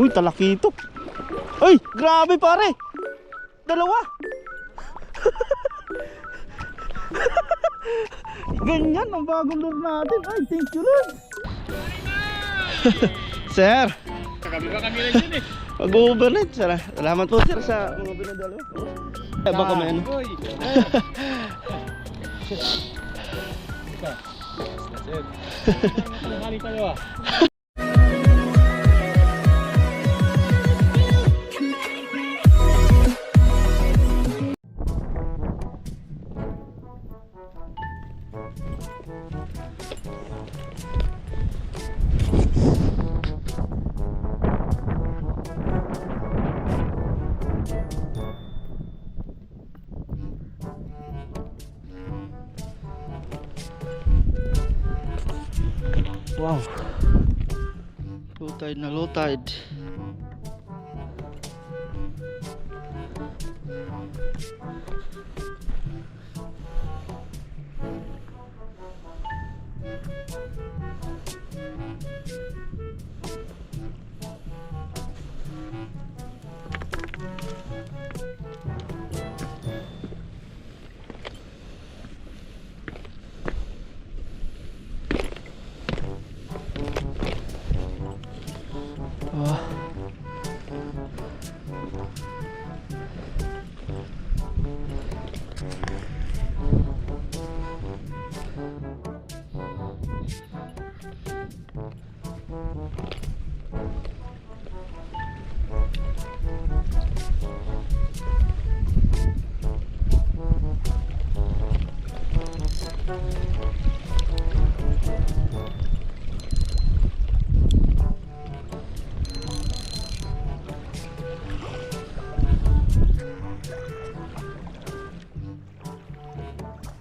Uy, talakitok. Ay, grabe pare. Dalawa. Ganyan ang bagong lure natin. Ay, thank you Lord. sir, Kami ba kami rin yun eh. mag-overnight. Sir. Salamat po sir sa mga pinadalo. Eh, baka may ano. Boy. That's it. Hari tayo tide na low tide.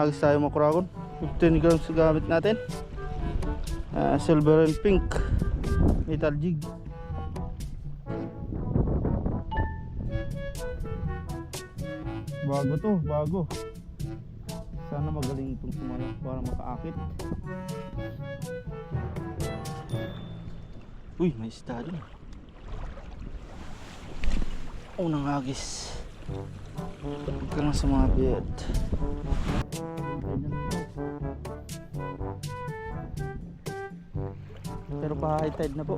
Hagis tayo mga kuragon. 15 grams gamit natin. Ah, silver and pink. Metal jig. Bago to, bago. Sana magaling itong sumala para makaakit. Uy, may isda dun. Unang hagis. Huwag ka lang sumabit. Pero pa high tide na po.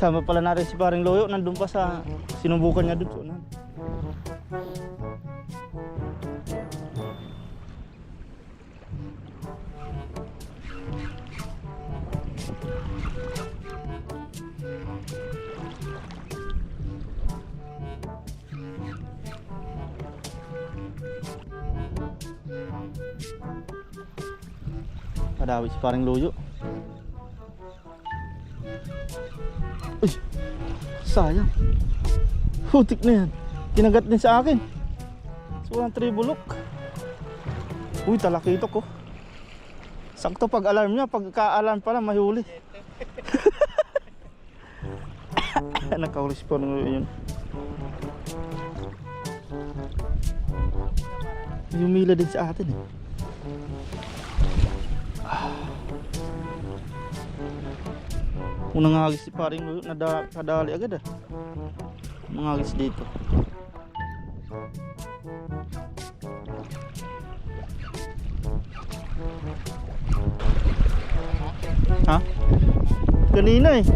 Sama pala natin si paring Loyo, nandun pa sa sinubukan niya nan. Padawi si paring Loyo. Sayang. Hutik na yan. Kinagat din sa akin. So, walang tribulok. Uy, talakito ko. Sakto pag alarm niya, pag ka-alarm pala, mahuli. Parang yun. Humila din sa atin eh. Ah. Unang hagis si paring Lulu, nada, kadali agad ah. Mga hagis dito. Ha? Kanina eh.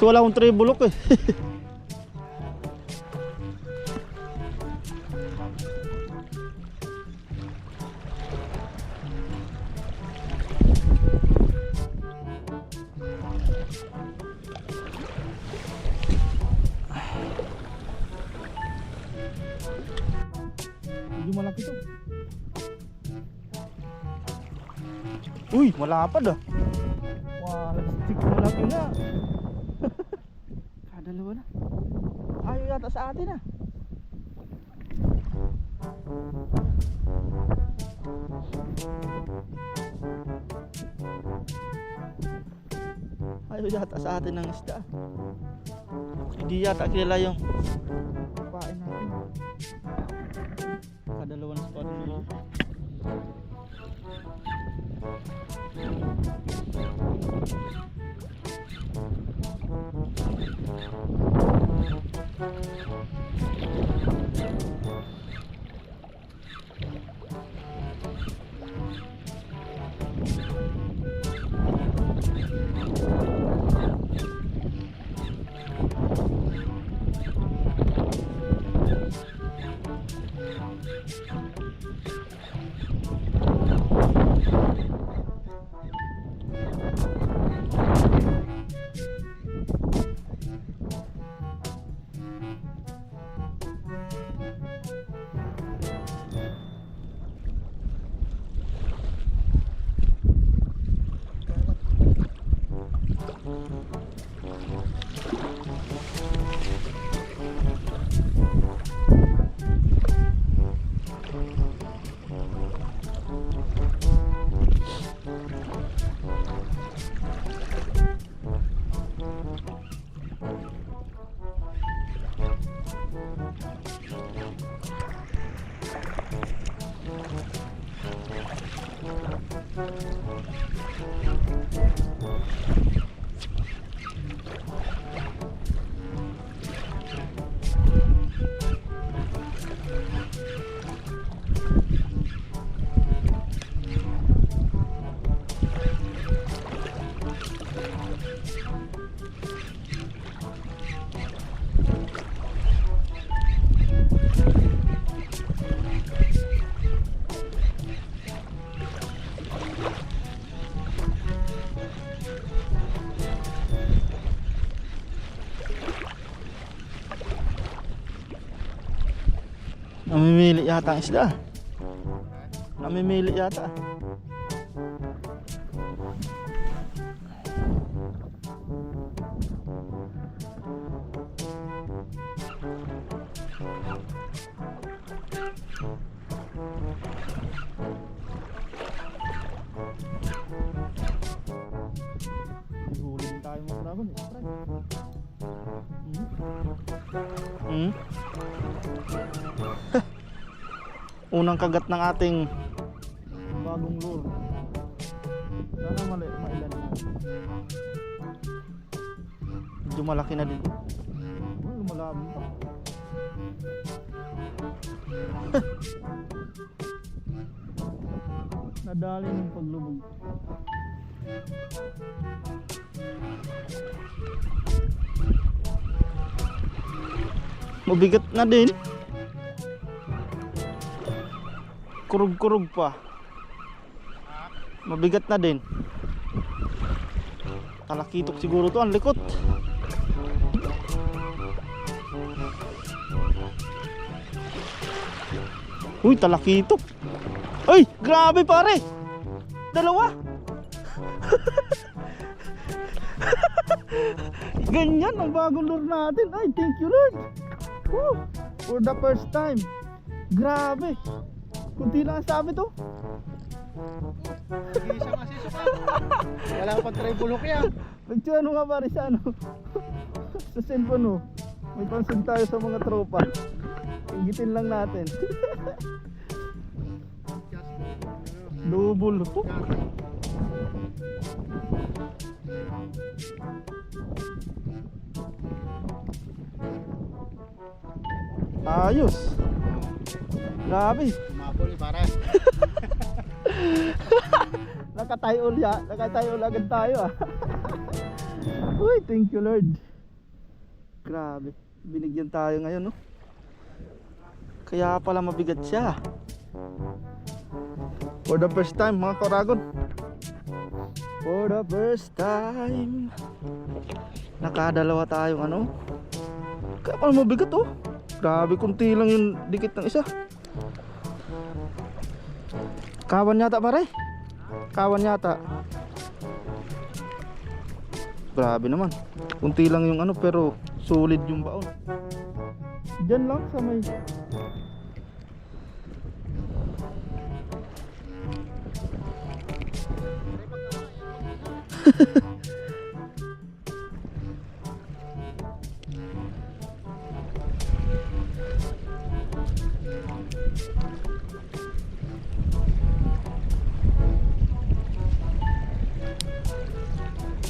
So wala akong tray bulok eh. Uy, malapad ah. Wow, stick malaki nga. Kadalawa na. Ayaw yata sa atin ah. Ayaw yata sa atin ng isda. Hindi yata kilala yung pain natin. Kadalawa na spot nila. Namimili yata ang. Namimili yata. Unang kagat ng ating bagong lure. Sana mali, mailan. Medyo malaki na din. Oh, lumalabing pa. Nadali ng paglubog. Mabigat na din. Kurug-kurug pa. Mabigat na din. Talakitok siguro to, ang likot. Uy, talakitok. Ay, grabe pare. Dalawa. Ganyan ang bagong lure natin. Ay, thank you Lord. Woo! For the first time. Grabe. Kunti lang ang sabi to. Isa nga si Suka. Wala pang try bulok yan. Picture ano nga pare sa ano? sa cellphone mo. May pansin tayo sa mga tropa. Ingitin lang natin. Double. Oh. Ayos. Grabe. Tumapol ni para. Nakatayo ya, nakatayo agad tayo ah. Uy, thank you Lord. Grabe, binigyan tayo ngayon no. Kaya pala mabigat siya. For the first time mga koragon. For the first time. Nakadalawa tayong ano. Kaya pala mabigat oh. Grabe, kunti lang yung dikit ng isa. Kawan yata pare. Kawan yata. Grabe naman. Kunti lang yung ano pero solid yung baon. Diyan lang sa may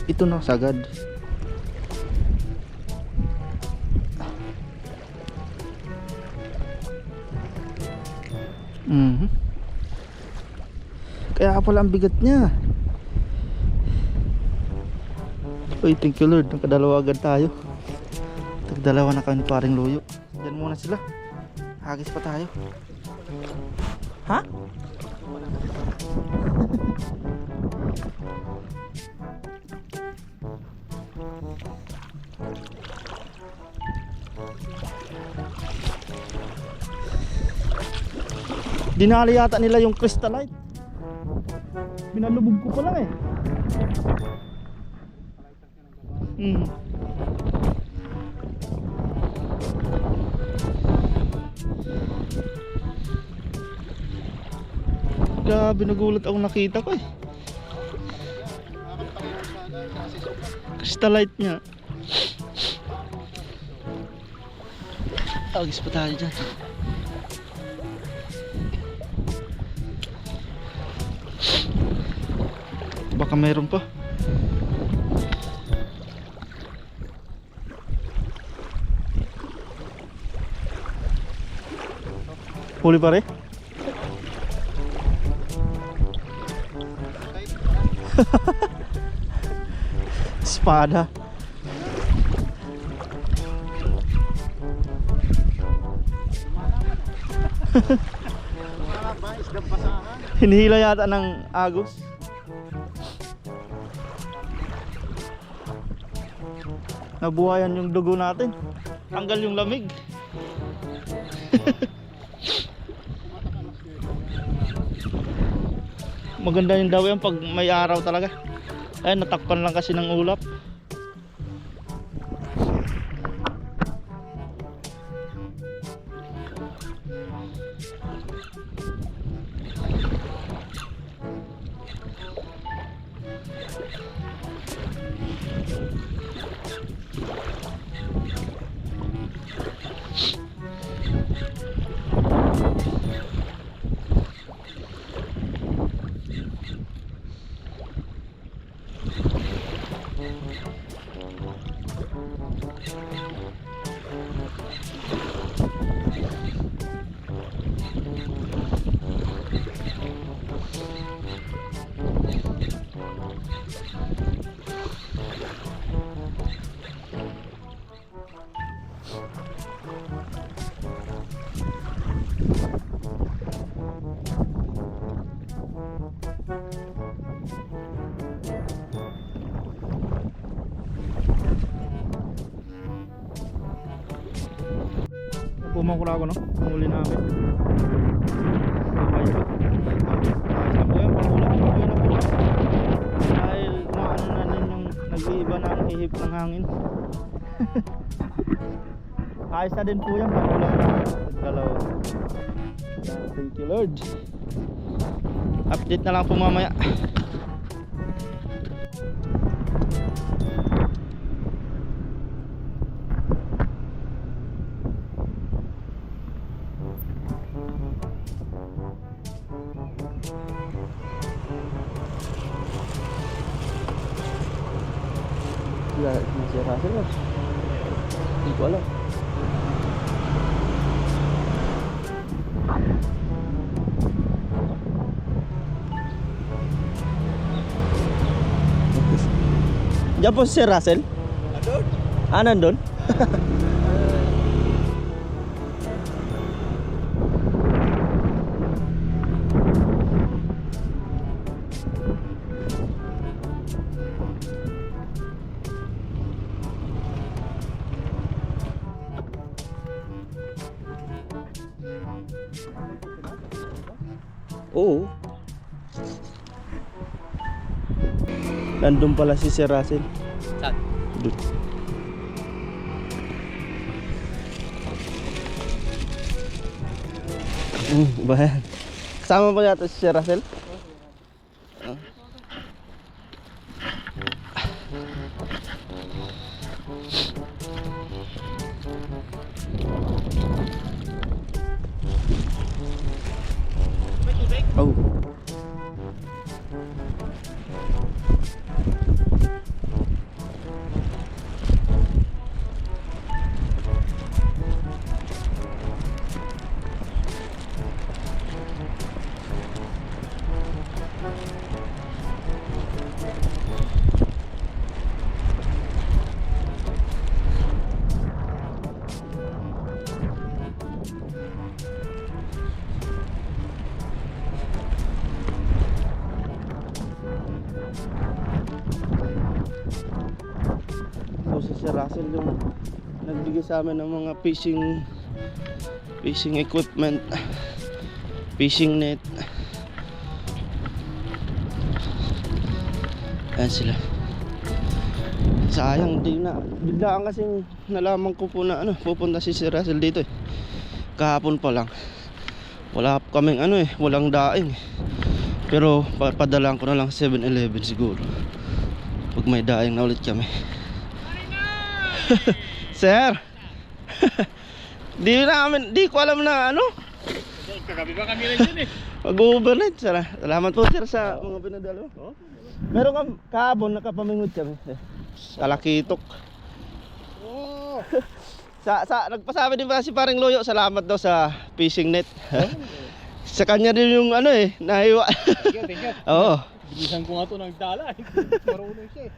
ito na sagad. Mhm. Kaya pala ang bigat niya. Uy, thank you Lord. Nakadalawa agad tayo. Tagdalawa na kami paring luyo. Diyan muna sila. Hagis pa tayo. Ha? Dinali yata nila yung crystallite. Binalubog ko pa lang eh. Hmm. Grabe nagulat ako nakita ko eh. Crystallite niya. Agis pa tayo dyan. Baka mayroon pa. Huli? Espada. Ba? Isdang basahan. Hinihila yata ng agos. Nabuhayan yung dugo natin. Tanggal yung lamig. Maganda yung daw yan pag may araw talaga. Ay, natakpan lang kasi ng ulap. Let's go. Pumakura ako no, panguli namin. Okay. Po yan, pangulam po yun na siya. Dahil na din yung nag-iiba na ang ihip ng hangin. Ayos din po yan, pangulam na. Nagdalaw. Thank you Lord. Update na lang po mamaya. Diyan po si Russell? Nandun. Ah, nandun? Nandun pala si Sir Russell. Saan? Doon. Hmm, ba yan? Kasama pa yata si Sir Russell? Sa amin ng mga fishing fishing equipment fishing net. Ayan sila. Sayang di na. Biglaan kasing nalaman ko po na ano Pupunta si Sir Russell dito eh. Kahapon pa lang. Wala kaming ano eh Walang daing eh. Pero pa padalaan ko na lang 7-Eleven siguro. Pag may daing na ulit kami. Sir Di namin Di ko alam na ano Kagabi ba kami rin dyan eh? Mag-overnight sir Salamat po sir sa mga pinadalo Meron kang kahapon nakapamingot kami Talakitok Oo. sa, sa, Nagpasabi din pa si paring Loyo Salamat daw sa fishing net Sa kanya din yung ano eh Nahiwa Thank you, thank you. Oo Bilisan ko nga ito nagdala eh. Marunong siya eh.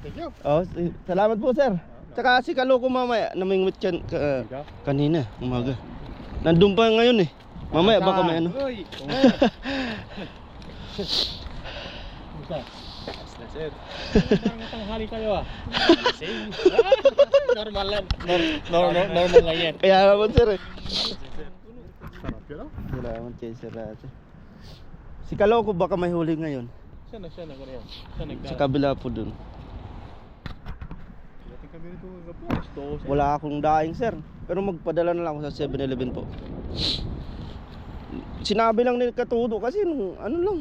Thank you. oh, Salamat po sir Tsaka si Kaloko mamaya Namingwit yan ka, kanina umaga Nandun pa ngayon eh Mamaya baka may ano Uy! Sir. Parang tanghali kayo ah. Same. normal lang. Nor, nor, nor, normal lang yan. Kaya naman sir eh Sarap yun ah. Salamat kay Sir Ate. Si Kaloko baka may huli ngayon. Siya na, siya na. Siya. Sa kabila po dun. Kami rito kapos. Dos. Wala akong daing sir. Pero magpadala na lang ako sa 7-Eleven po. Sinabi lang ni Katudo kasi nung ano lang.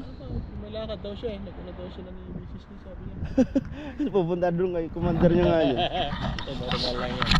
May lakad daw siya eh. Naguna daw siya na ni Mrs. ni sabi niya. Pupunta doon kay commander niya nga yun. Ito normal lang yan.